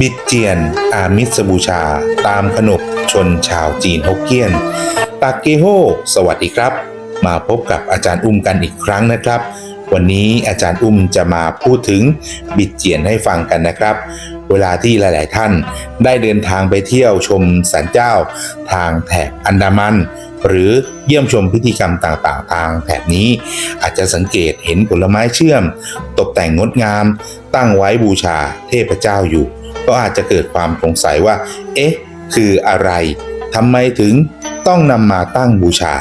บิดเจียน อามิสบูชา ตามขนบชนชาวจีนฮกเกี้ยน ตากเกโฮ สวัสดีครับ มาพบกับอาจารย์อุ้มกันอีกครั้งนะครับ วันนี้อาจารย์อุ้มจะมาพูดถึงบิดเจียนให้ฟังกันนะครับ เวลาที่หลาย ๆ ท่านได้เดินทางไปเที่ยวชมสันเจ้า ทางแถบอันดามันหรือเยี่ยมชมพิธีกรรมต่างๆ ทางแถบนี้ อาจจะสังเกตเห็นผลไม้เชื่อม ตกแต่งงดงาม ตั้งไว้บูชาเทพเจ้าอยู่ ก็อาจจะเกิดความสงสัยว่า เอ๊ะ คืออะไรทำไมถึงต้องนำมาตั้งบูชา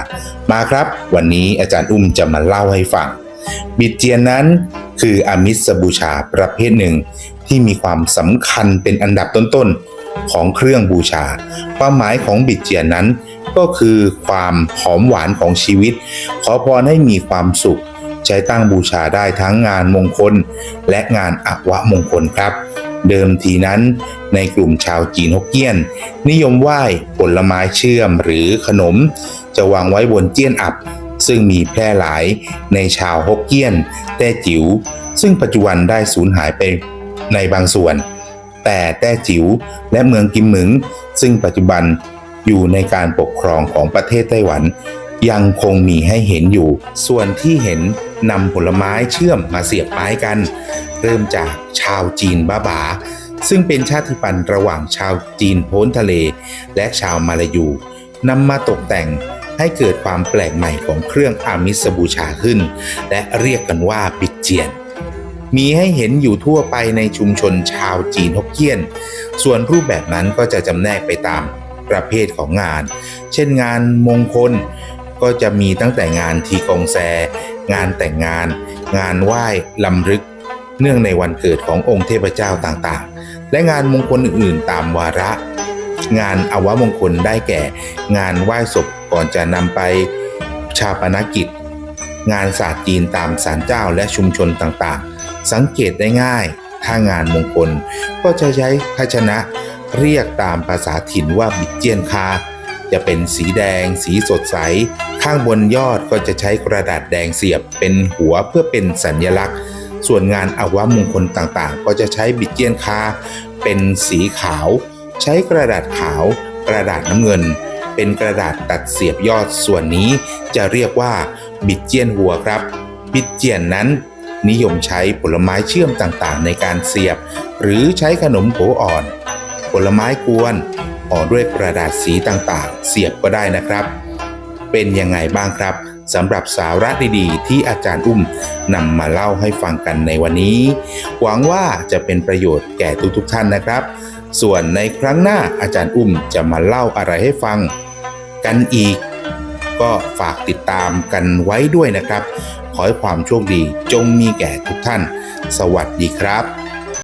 มาครับ วันนี้อาจารย์อุ้มจะมาเล่าให้ฟัง บิดเจียนนั้นคืออามิสบูชาประเภทหนึ่ง ที่มีความสำคัญเป็นอันดับต้นๆของเครื่องบูชา ความหมายของบิดเจียนนั้นก็คือความหอมหวานของชีวิต ขอพรให้มีความสุข ใช้ตั้งบูชาได้ทั้งงานมงคล และงานอวมงคลครับ เดิมทีนั้น ในกลุ่มชาวจีนฮกเกี้ยน นิยมไหว้ผลไม้เชื่อมหรือขนม จะวางไว้บนเจี้ยนอับ ซึ่งมีแพร่หลายในชาวฮกเกี้ยน แต้จิ๋วซึ่งปัจจุบันได้สูญหายไปในบางส่วน แต่แต้จิ๋วและเมืองกิมหมึง ซึ่งปัจจุบันอยู่ในการปกครองของประเทศไต้หวัน ยังคงมีให้เห็นอยู่ ส่วนที่เห็นนำผลไม้เชื่อมมาเสียบไม้กัน เริ่มจากชาวจีนบ้าบา ซึ่งเป็นชาติพันธุ์ระหว่างชาวจีนโพ้นทะเล และชาวมาลายูนำมาตกแต่งให้เกิดความแปลกใหม่ของเครื่องอามิสบูชาขึ้น และเรียกกันว่าปิดเจียน มีให้เห็นอยู่ทั่วไปในชุมชนชาวจีนฮกเกี้ยน ส่วนรูปแบบนั้นก็จะจำแนกไปตามประเภทของงาน เช่นงานมงคล ก็จะมีตั้งแต่งานทีกองแซ งานแต่งงาน งานไหว้ลำลึก เนื่องในวันเกิดขององค์เทพเจ้าต่างๆ และงานมงคลอื่นๆ ตามวาระ งานอวมงคลได้แก่ งานไหว้ศพก่อนจะนำไปชาปนกิจ งานศาสตร์จีนตามศาลเจ้าและชุมชนต่างๆ สังเกตได้ง่าย ถ้างานมงคล ก็จะใช้ภาชนะเรียกตามภาษาถิ่นว่าบิดเจียนคา จะเป็นสีแดง สีสดใส ข้างบนยอดก็จะใช้กระดาษแดงเสียบเป็นหัวเพื่อเป็นสัญลักษณ์ ส่วนงานอวมงคลต่างๆ ก็จะใช้บิดเจียนคา เป็นสีขาว ใช้กระดาษขาว กระดาษน้ำเงิน เป็นกระดาษตัดเสียบยอดส่วนนี้จะเรียกว่าบิดเจียนหัวครับ บิดเจียนนั้นนิยมใช้ผลไม้เชื่อมต่างๆ ในการเสียบ หรือใช้ขนมโถอ่อน ผลไม้กวนห่อด้วยกระดาษสีต่างๆ เสียบก็ได้นะครับ เป็นยังไงบ้างครับ สำหรับสาระดีๆ ที่อาจารย์อุ้มนำมาเล่าให้ฟังกันในวันนี้ หวังว่าจะเป็นประโยชน์แก่ทุกๆท่านนะครับ ส่วนในครั้งหน้าอาจารย์อุ้มจะมาเล่าอะไรให้ฟัง กันอีก ก็ฝากติดตามกันไว้ด้วยนะครับ ขอให้ความโชคดีจงมีแก่ทุกท่าน สวัสดีครับ